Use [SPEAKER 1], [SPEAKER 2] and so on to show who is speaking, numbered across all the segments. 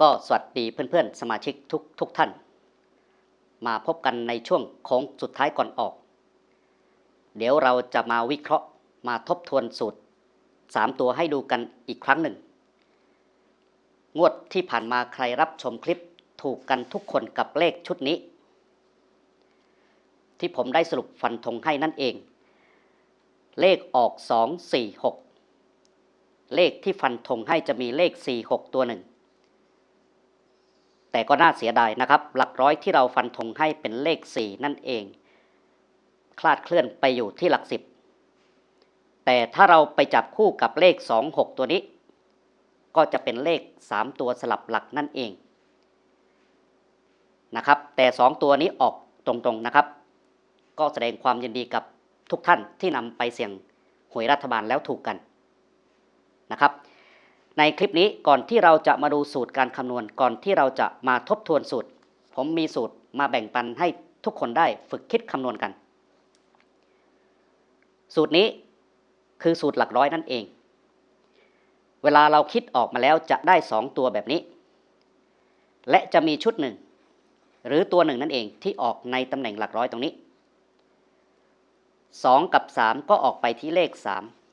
[SPEAKER 1] ก็สวัสดีเพื่อนๆ สมาชิกทุกทุกท่าน มาพบกันในช่วงโค้งสุดท้ายก่อนออก เดี๋ยวเราจะมาวิเคราะห์มาทบทวนสูตร 3 ตัวให้ดูกันอีกครั้งหนึ่ง งวดที่ผ่านมาใครรับชมคลิปถูกกันทุกคนกับเลขชุดนี้ ที่ผมได้สรุปฟันธงให้นั่นเอง เลขออก 2 4 6 เลขที่ฟันธงให้จะมีเลข 4 6 ตัวหนึ่ง แต่ก็น่าเสียดายนะครับ หลักร้อยที่เราฟันธงให้เป็นเลข 4 นั่นเอง คลาดเคลื่อนไปอยู่ที่หลักสิบแต่ถ้าเราไปจับคู่กับเลข 2 6 ตัวนี้ ก็จะเป็นเลข 3 ตัวสลับหลักนั่นเองนะครับแต่ 2 ตัวนี้ออกตรงๆนะครับ ก็แสดงความยินดีกับทุกท่านที่นำไปเสี่ยงหวยรัฐบาลแล้วถูกกันนะครับ ในคลิปนี้ก่อนที่เราจะมาดูสูตรการคำนวณก่อนที่เราจะมาทบทวนสูตร ผมมีสูตรมาแบ่งปันให้ทุกคนได้ฝึกคิดคำนวณกัน สูตรนี้คือสูตรหลักร้อยนั่นเอง เวลาเราคิดออกมาแล้วจะได้ 2 ตัวแบบนี้ และจะมีชุดหนึ่ง หรือตัวหนึ่งนั่นเองที่ออกในตำแหน่งหลักร้อยตรงนี้ 2 กับ 3 ก็ออกไปที่เลข 3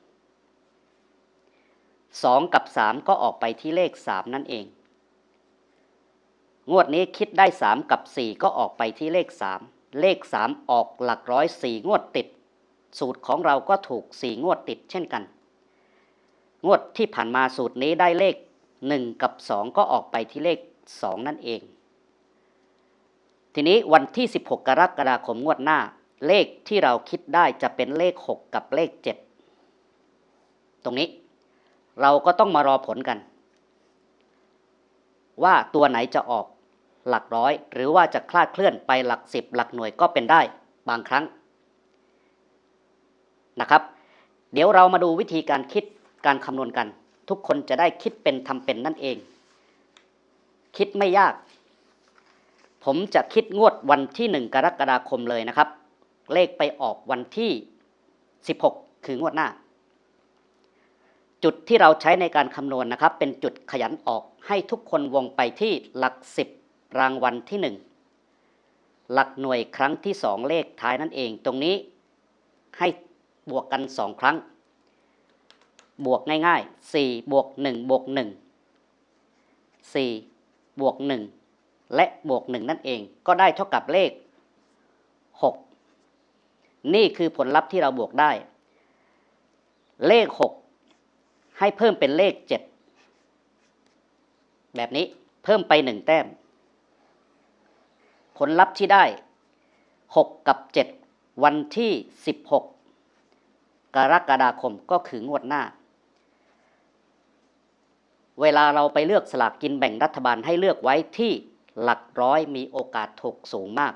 [SPEAKER 1] 2 กับ 3 ก็ออกไปที่เลข 3 นั่นเอง งวดนี้คิดได้ 3 กับ 4 ก็ออกไปที่เลข 3 เลข 3 ออกหลักร้อย 4 งวดติด สูตรของเราก็ถูก 4 งวดติดเช่นกัน งวดที่ผ่านมาสูตรนี้ได้เลข 1 กับ 2 ก็ออกไปที่เลข 2 นั่นเอง ทีนี้วันที่ 16 กรกฎาคมงวดหน้า เลขที่เราคิดได้จะเป็นเลข 6 กับเลข 7 ตรงนี้ เราก็ต้องมารอผลกัน ว่าตัวไหนจะออกหลักร้อย หรือว่าจะคลาดเคลื่อนไปหลักสิบหลักหน่วยก็เป็นได้บางครั้งนะครับ เดี๋ยวเรามาดูวิธีการคิดการคำนวณกัน ทุกคนจะได้คิดเป็นทำเป็นนั่นเอง คิดไม่ยาก ผมจะคิดงวดวันที่หนึ่งกรกฎาคมเลยนะครับ เลขไปออกวันที่ 16 คืองวดหน้า จุดที่เราใช้ในการคำนวณนะครับ เป็นจุดขยันออกให้ทุกคนวงไปที่หลักสิบรางวัลที่หนึ่งหลักหน่วยครั้งที่สองเลขท้ายนั่นเอง ตรงนี้ให้บวกกันสองครั้ง บวกง่ายๆสี่บวกหนึ่งบวกหนึ่งสี่บวกหนึ่งและบวกหนึ่งนั่นเอง ก็ได้เท่ากับเลขหกนี่คือผลลัพธ์ที่เราบวกได้ เลขหก ให้เพิ่มเป็นเลขเจ็ดแบบนี้เพิ่มไปหนึ่งแต้ม ผลลัพธ์ที่ได้หกกับเจ็ดวันที่สิบหกกรกฎาคมก็คืองวดหน้า เวลาเราไปเลือกสลากกินแบ่งรัฐบาลให้เลือกไว้ที่หลักร้อยมีโอกาสถูกสูงมาก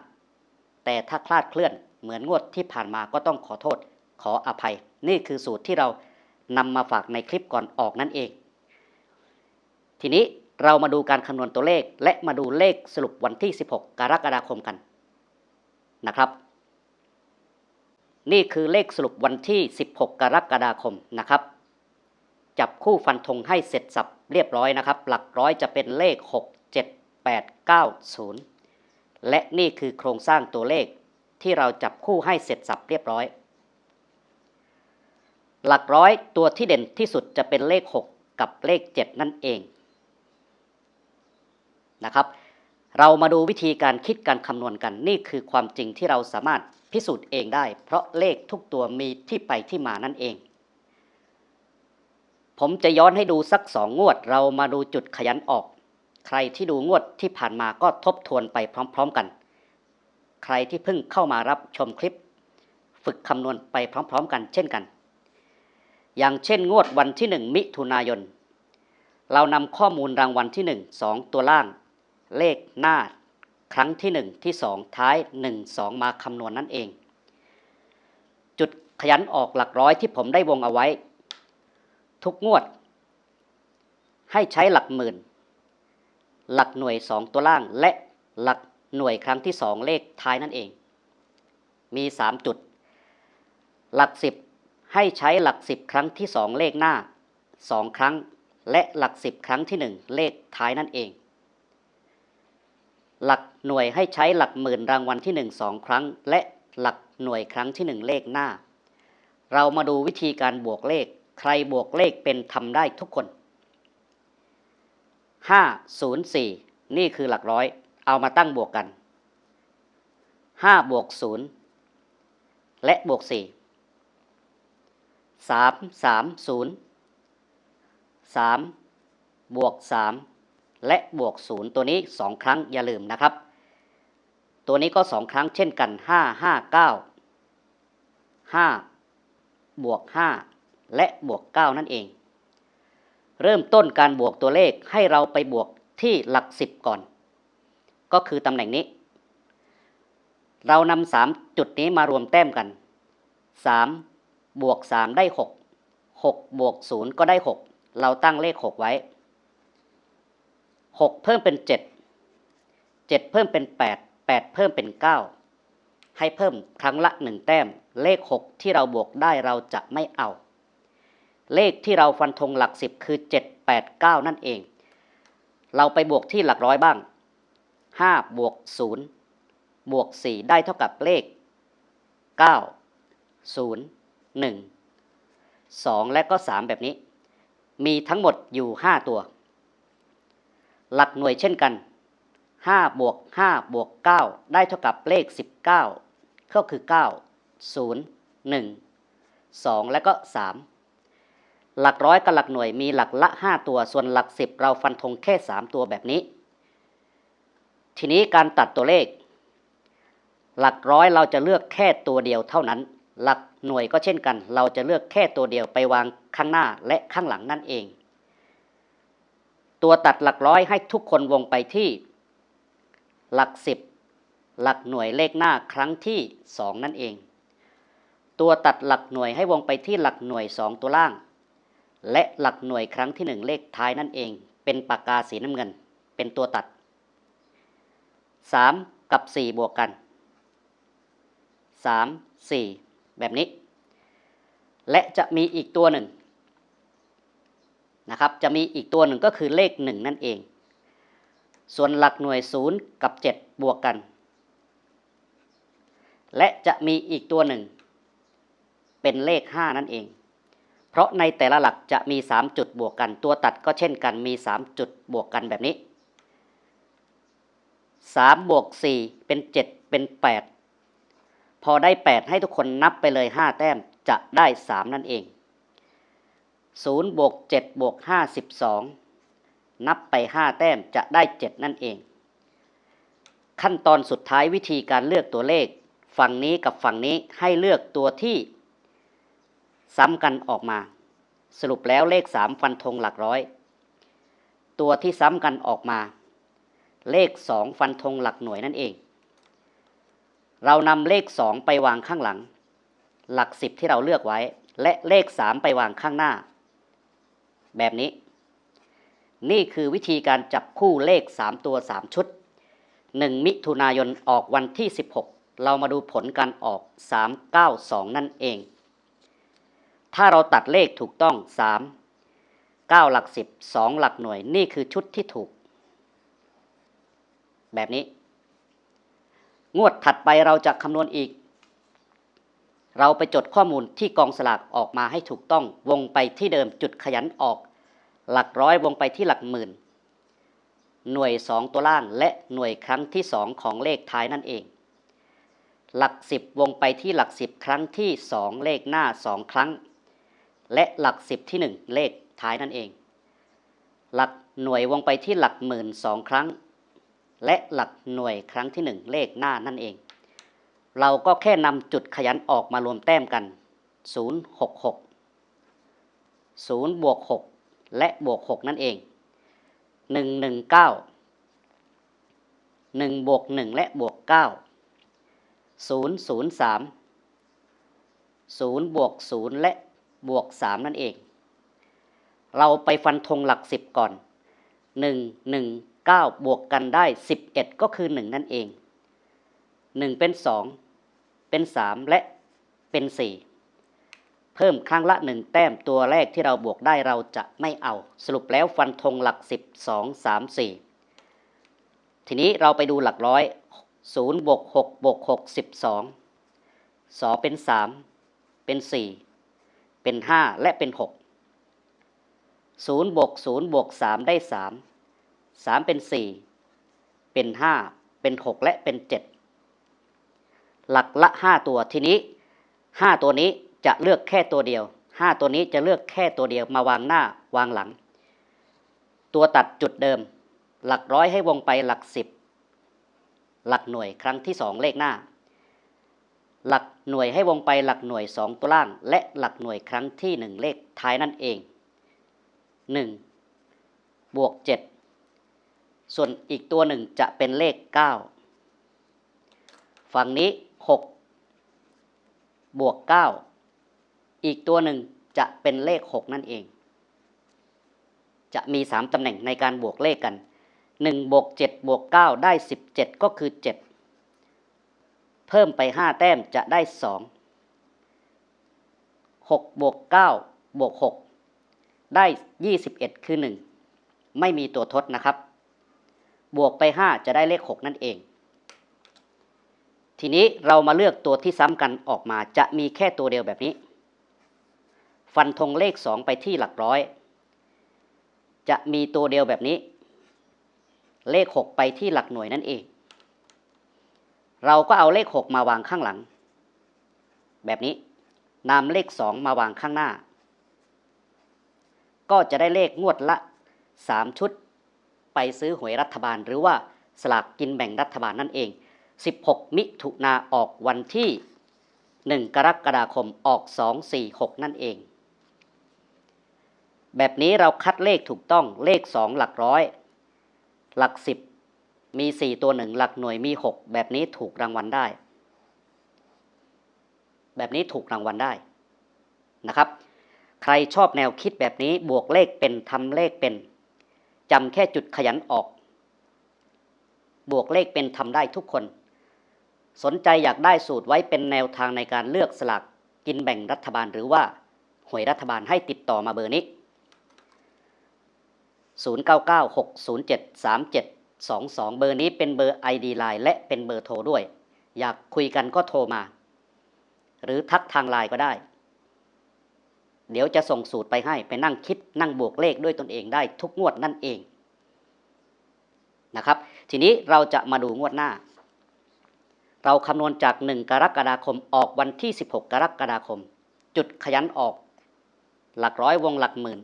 [SPEAKER 1] แต่ถ้าคลาดเคลื่อนเหมือนงวดที่ผ่านมาก็ต้องขอโทษขออภัย นี่คือสูตรที่เรา นำมาฝากในคลิปก่อนออกนั่นเอง ทีนี้เรามาดูการคำนวณตัวเลข และมาดูเลขสรุปวันที่ 16 กรกฎาคมกันนะครับ นี่คือเลขสรุปวันที่ 16 กรกฎาคมนะครับ จับคู่ฟันธงให้เสร็จสับเรียบร้อยนะครับ หลักร้อยจะเป็นเลข 6 7 8 9 0 และนี่คือโครงสร้างตัวเลขที่เราจับคู่ให้เสร็จสับเรียบร้อย หลักร้อยตัวที่เด่นที่สุดจะเป็นเลข 6 กับเลข 7 นั่นเองนะครับ เรามาดูวิธีการคิดการคำนวณกันนี่คือความจริงที่เราสามารถพิสูจน์เองได้ เพราะเลขทุกตัวมีที่ไปที่มานั่นเอง ผมจะย้อนให้ดูสักสองงวด เรามาดูจุดขยันออก ใครที่ดูงวดที่ผ่านมาก็ทบทวนไปพร้อม ๆกัน ใครที่เพิ่งเข้ามารับชมคลิป ฝึกคำนวณไปพร้อม ๆ กันเช่นกัน อย่างเช่นงวดวันที่ 1 มิถุนายน เรานำข้อมูลรางวัลที่ 1 2 ตัวล่าง เลขหน้า ครั้งที่ 1 ที่ 2 ท้าย 1 2 มาคำนวณนนั่นเอง จุดขยันออกหลักร้อยที่ผมได้วงเอาไว้ ทุกงวด ให้ใช้หลักหมื่น หลักหน่วย 2 ตัวล่างและหลักหน่วยครั้งที่ 2 เลขท้ายนั่นเอง มี 3 จุด หลัก 10 ให้ใช้หลัก10ครั้งที่2เลขหน้า2ครั้ง และหลัก10ครั้งที่1เลขท้ายนั่นเอง หลักหน่วยให้ใช้หลักหมื่นรางวัลที่หนึ่งสองครั้ง และหลักหน่วยครั้งที่หนึ่งเลขหน้า เรามาดูวิธีการบวกเลข ใครบวกเลขเป็นทำได้ทุกคน 504 นี่คือหลักร้อย เอามาตั้งบวกกัน 5 บวก 0 และบวก 4 3 3 0 3บวก3และบวก0ตัวนี้2ครั้งอย่าลืมนะครับ ตัวนี้ก็2ครั้งเช่นกัน5 5 9 5บวก5และบวก9นั่นเอง เริ่มต้นการบวกตัวเลขให้เราไปบวกที่หลัก10ก่อน ก็คือตำแหน่งนี้ เรานำสามจุดนี้มารวมแต้มกัน3 บวก3ได้6 6บวก0ก็ได้6เราตั้งเลข6ไว้6เพิ่มเป็น7 7เพิ่มเป็น8 8เพิ่มเป็น9ให้เพิ่มครั้งละ1แต้ม เลข6ที่เราบวกได้เราจะไม่เอา เลขที่เราฟันธงหลัก10คือ7 8 9นั่นเอง เราไปบวกที่หลักร้อยบ้าง5บวก0บวก4ได้เท่ากับเลข9 0 1 2 และก็ 3 แบบนี้ มีทั้งหมดอยู่ 5 ตัว หลักหน่วยเช่นกัน 5 บวก 5 บวก 9 ได้เท่ากับเลข 19 ก็คือ 9 0 1 2 และก็ 3 หลักร้อยกับหลักหน่วยมีหลักละ 5 ตัว ส่วนหลัก 10 เราฟันธงแค่ 3 ตัวแบบนี้ ทีนี้การตัดตัวเลขหลักร้อยเราจะเลือกแค่ตัวเดียวเท่านั้น หลักหน่วยก็เช่นกัน เราจะเลือกแค่ตัวเดียวไปวางข้างหน้าและข้างหลังนั่นเอง ตัวตัดหลักร้อยให้ทุกคนวงไปที่ หลักสิบหลักหน่วยเลขหน้าครั้งที่สองนั่นเอง ตัวตัดหลักหน่วยให้วงไปที่หลักหน่วยสองตัวล่าง และหลักหน่วยครั้งที่หนึ่งเลขท้ายนั่นเอง เป็นปากกาสีน้ำเงิน เป็นตัวตัด 3 กับ 4 บวกกัน 3 4 แบบนี้ และจะมีอีกตัวหนึ่งนะครับ จะมีอีกตัวหนึ่งก็คือเลข 1 นั่นเอง ส่วนหลักหน่วย 0 กับ 7 บวกกัน และจะมีอีกตัวหนึ่ง เป็นเลข 5 นั่นเอง เพราะในแต่ละหลักจะมี 3 จุดบวกกัน ตัวตัดก็เช่นกันมี 3 จุดบวกกันแบบนี้3บวก4เป็น 7 เป็น 8 พอได้ 8 ให้ทุกคนนับไปเลย 5 แต้มจะได้ 3 นั่นเอง0บวก7บวก5 12 นับไป 5 แต้มจะได้ 7 นั่นเอง ขั้นตอนสุดท้ายวิธีการเลือกตัวเลข ฝั่งนี้กับฝั่งนี้ให้เลือกตัวที่ ซ้ำกันออกมา สรุปแล้วเลข 3 ฟันธงหลักร้อย ตัวที่ซ้ำกันออกมา เลข 2 ฟันธงหลักหน่วยนั่นเอง เรานำเลข 2 ไปวางข้างหลัง หลัก 10 ที่เราเลือกไว้ และเลข 3 ไปวางข้างหน้า แบบนี้ นี่คือวิธีการจับคู่เลข 3 ตัว 3 ชุด 1 มิถุนายนออกวันที่ 16 เรามาดูผลการออก 392 นั่นเอง ถ้าเราตัดเลขถูกต้อง 3 9 หลัก 10 2 หลักหน่วย นี่คือชุดที่ถูก แบบนี้ งวดถัดไปเราจะคำนวณอีก เราไปจดข้อมูลที่กองสลากออกมาให้ถูกต้องวงไปที่เดิมจุดขยันออก หลักร้อยวงไปที่หลักหมื่น หน่วย 2 ตัวล่างและหน่วยครั้งที่ 2 ของเลขท้ายนั่นเอง หลัก 10 วงไปที่หลัก 10 ครั้งที่ 2 เลขหน้า 2 ครั้ง และหลัก 10 ที่ 1 เลขท้ายนั่นเอง หลักหน่วยวงไปที่หลักหมื่นสองครั้ง และหลักหน่วยครั้งที่ 1 เลขหน้านั่นเอง เราก็แค่นำจุดขยันออกมารวมแต้มกัน 066 0บวก6และบวก 6 นั่นเอง 119 1บวก1และบวก 9 003 0บวก0และบวก 3 นั่นเอง เราไปฟันธงหลัก 10 ก่อน 1 1 9 บวกกันได้ 11 ก็คือ 1 นั่นเอง 1 เป็น 2 เป็น 3 และเป็น 4 เพิ่มครั้งละ 1 แต้มตัวแรกที่เราบวกได้เราจะไม่เอา สรุปแล้วฟันธงหลัก 10 2 3 4 ทีนี้เราไปดูหลักร้อยศูนย์บวกหกบวกหกสิบสองสองเป็นสามเป็นสี่เป็นห้าและเป็นหกศูนย์บวกศูนย์บวกสามได้สาม สามเป็นสี่เป็นห้าเป็นหกและเป็นเจ็ดหลักละห้าตัวทีนี้ห้าตัวนี้จะเลือกแค่ตัวเดียวห้าตัวนี้จะเลือกแค่ตัวเดียวมาวางหน้าวางหลัง ตัวตัดจุดเดิม หลักร้อยให้วงไปหลักสิบหลักหน่วยครั้งที่สองเลขหน้า หลักหน่วยให้วงไปหลักหน่วยสองตัวล่าง และหลักหน่วยครั้งที่หนึ่งเลขท้ายนั่นเองหนึ่งบวกเจ็ด ส่วนอีกตัวหนึ่งจะเป็นเลขเก้าฝั่งนี้หกบวกเก้าอีกตัวหนึ่งจะเป็นเลขหกนั่นเอง จะมีสามตำแหน่งในการบวกเลขกันหนึ่งบวกเจ็ดบวกเก้าได้สิบเจ็ดก็คือเจ็ดเพิ่มไปห้าแต้มจะได้สองหกบวกเก้าบวกหกได้ยี่สิบเอ็ดคือหนึ่งไม่มีตัวทดนะครับ บวกไปห้าจะได้เลขหกนั่นเอง ทีนี้เรามาเลือกตัวที่ซ้ำกันออกมาจะมีแค่ตัวเดียวแบบนี้ ฟันธงเลขสองไปที่หลักร้อย จะมีตัวเดียวแบบนี้ เลขหกไปที่หลักหน่วยนั่นเอง เราก็เอาเลขหกมาวางข้างหลัง แบบนี้นำเลขสองมาวางข้างหน้า ก็จะได้เลขงวดละสามชุด ไปซื้อหวยรัฐบาล หรือว่าสลากกินแบ่งรัฐบาลนั่นเอง 16 มิถุนาออกวันที่ 1 กรกฎาคมออก 246 นั่นเอง แบบนี้เราคัดเลขถูกต้องเลข 2 หลักร้อย หลัก 10 มี 4 ตัวหนึ่งหลักหน่วยมี 6 แบบนี้ถูกรางวัลได้ แบบนี้ถูกรางวัลได้นะครับ ใครชอบแนวคิดแบบนี้บวกเลขเป็นทำเลขเป็น จำแค่จุดขยันออก บวกเลขเป็นทำได้ทุกคน สนใจอยากได้สูตรไว้เป็นแนวทางในการเลือกสลากกินแบ่งรัฐบาลหรือว่าหวยรัฐบาลให้ติดต่อมาเบอร์นี้ 0996073722 เบอร์นี้เป็นเบอร์ ID Line และเป็นเบอร์โทรด้วย อยากคุยกันก็โทรมา หรือทักทางไลน์ก็ได้ เดี๋ยวจะส่งสูตรไปให้ไปนั่งคิดนั่งบวกเลขด้วยตนเองได้ทุกงวดนั่นเองนะครับ ทีนี้เราจะมาดูงวดหน้า เราคำนวณจาก 1 กรกฎาคมออกวันที่ 16 กรกฎาคม จุดขยันออก หลักร้อยวงหลักหมื่น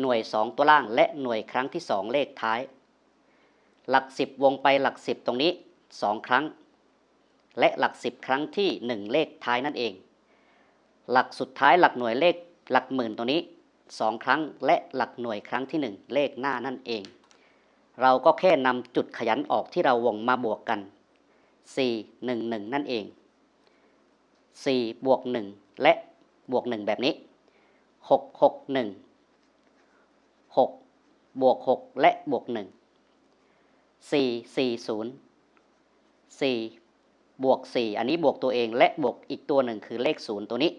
[SPEAKER 1] หน่วย 2 ตัวล่างและหน่วยครั้งที่ 2 เลขท้าย หลัก 10 วงไปหลัก 10 ตรงนี้ 2 ครั้ง และหลัก 10 ครั้งที่ 1 เลขท้ายนั่นเอง หลักสุดท้ายหลักหน่วยเลขหลักหมื่นตรงนี้ 2 ครั้งและหลักหน่วยครั้งที่ 1 เลขหน้านั่นเอง เราก็แค่นำจุดขยันออกที่เราวงมาบวกกัน 4 1 1 นั่นเอง 4 บวก 1 และบวก 1 แบบนี้ 6 6 1 6 บวก 6 และบวก 1 4 4 0 4 บวก 4 อันนี้บวกตัวเองและบวกอีกตัวหนึ่งคือเลข 0 ตัวนี้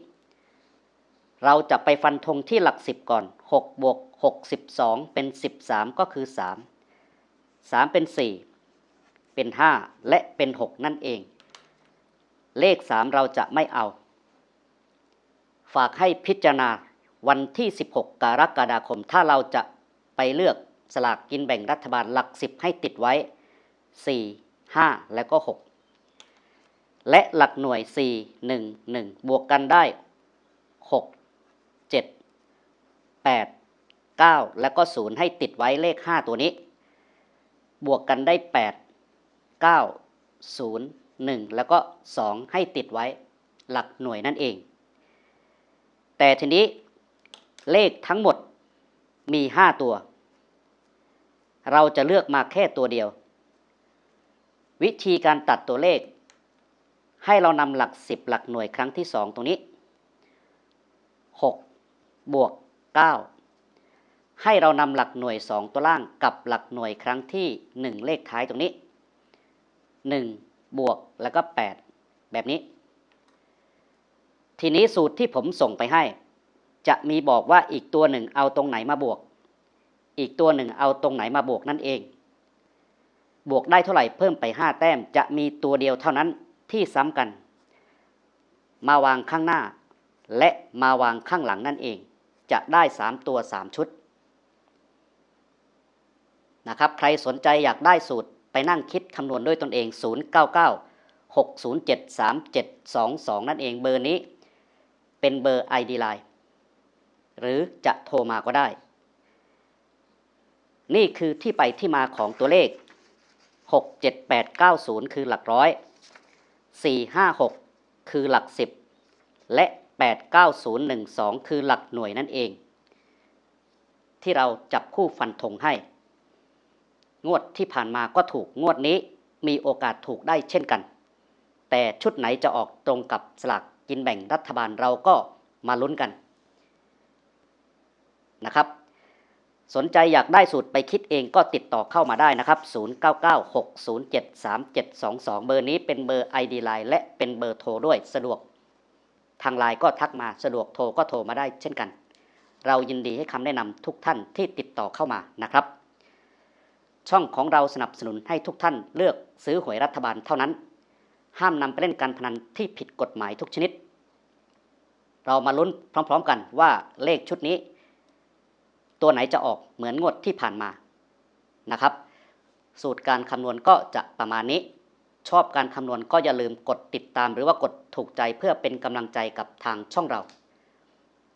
[SPEAKER 1] เราจะไปฟันธงที่หลัก10ก่อน6บวก6 12เป็น13ก็คือ3 3เป็น4เป็น5และเป็น6นั่นเอง เลข3เราจะไม่เอา ฝากให้พิจารณาวันที่ 16 กรกฎาคม ถ้าเราจะไปเลือกสลากกินแบ่งรัฐบาลหลัก 10 ให้ติดไว้ 4 5 และก็ 6 และหลักหน่วย 4 1 1 บวกกันได้ 6 8 9 แล้วก็ 0 ให้ติดไว้เลข 5 ตัวนี้ บวกกันได้ 8 9 0 1 แล้วก็ 2 ให้ติดไว้หลักหน่วยนั่นเอง แต่ทีนี้เลขทั้งหมดมี 5 ตัว เราจะเลือกมาแค่ตัวเดียว วิธีการตัดตัวเลข ให้เรานำหลัก 10 หลักหน่วยครั้งที่ 2 ตรงนี้ 6 บวก 9 ให้เรานำหลักหน่วย 2 ตัวล่างกับหลักหน่วยครั้งที่ 1 เลขท้ายตรงนี้ 1 บวกแล้วก็ 8 แบบนี้ ทีนี้สูตรที่ผมส่งไปให้ จะมีบอกว่าอีกตัวหนึ่งเอาตรงไหนมาบวก อีกตัวหนึ่งเอาตรงไหนมาบวกนั่นเอง บวกได้เท่าไหร่เพิ่มไป 5 แต้มจะมีตัวเดียวเท่านั้นที่ซ้ำกัน มาวางข้างหน้าและมาวางข้างหลังนั่นเอง จะได้ 3 ตัว 3 ชุดนะครับใครสนใจอยากได้สูตรไปนั่งคิดคำนวณด้วยตนเอง 099 607 3722 นั่นเองเบอร์นี้เป็นเบอร์ ID Line หรือจะโทรมาก็ได้ นี่คือที่ไปที่มาของตัวเลข 6 7 8 9 0 คือหลักร้อย 4 5 6 คือหลัก 10 และ 8 9 0 1 2 คือหลักหน่วยนั่นเอง ที่เราจับคู่ฟันธงให้ งวดที่ผ่านมาก็ถูกงวดนี้มีโอกาสถูกได้เช่นกัน แต่ชุดไหนจะออกตรงกับสลากกินแบ่งรัฐบาลเราก็มาลุ้นกันนะครับ สนใจอยากได้สูตรไปคิดเองก็ติดต่อเข้ามาได้นะครับ 0996073722 เบอร์นี้เป็นเบอร์ ID Line และเป็นเบอร์โทรด้วยสะดวก ทางไลน์ก็ทักมาสะดวกโทรก็โทรมาได้เช่นกัน เรายินดีให้คำแนะนำทุกท่านที่ติดต่อเข้ามานะครับ ช่องของเราสนับสนุนให้ทุกท่านเลือกซื้อหวยรัฐบาลเท่านั้น ห้ามนำไปเล่นการพนันที่ผิดกฎหมายทุกชนิด เรามาลุ้นพร้อมๆกันว่าเลขชุดนี้ ตัวไหนจะออกเหมือนงวดที่ผ่านมานะครับ สูตรการคำนวณก็จะประมาณนี้ ชอบการคำนวณก็อย่าลืมกดติดตามหรือว่ากดถูกใจเพื่อเป็นกำลังใจกับทางช่องเรา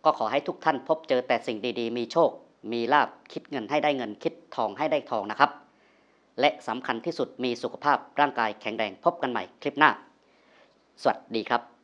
[SPEAKER 1] ก็ขอให้ทุกท่านพบเจอแต่สิ่งดีๆ มีโชค มีลาบคิดเงินให้ได้เงินคิดทองให้ได้ทองนะครับ และสำคัญที่สุดมีสุขภาพร่างกายแข็งแรงพบกันใหม่คลิปหน้า สวัสดีครับ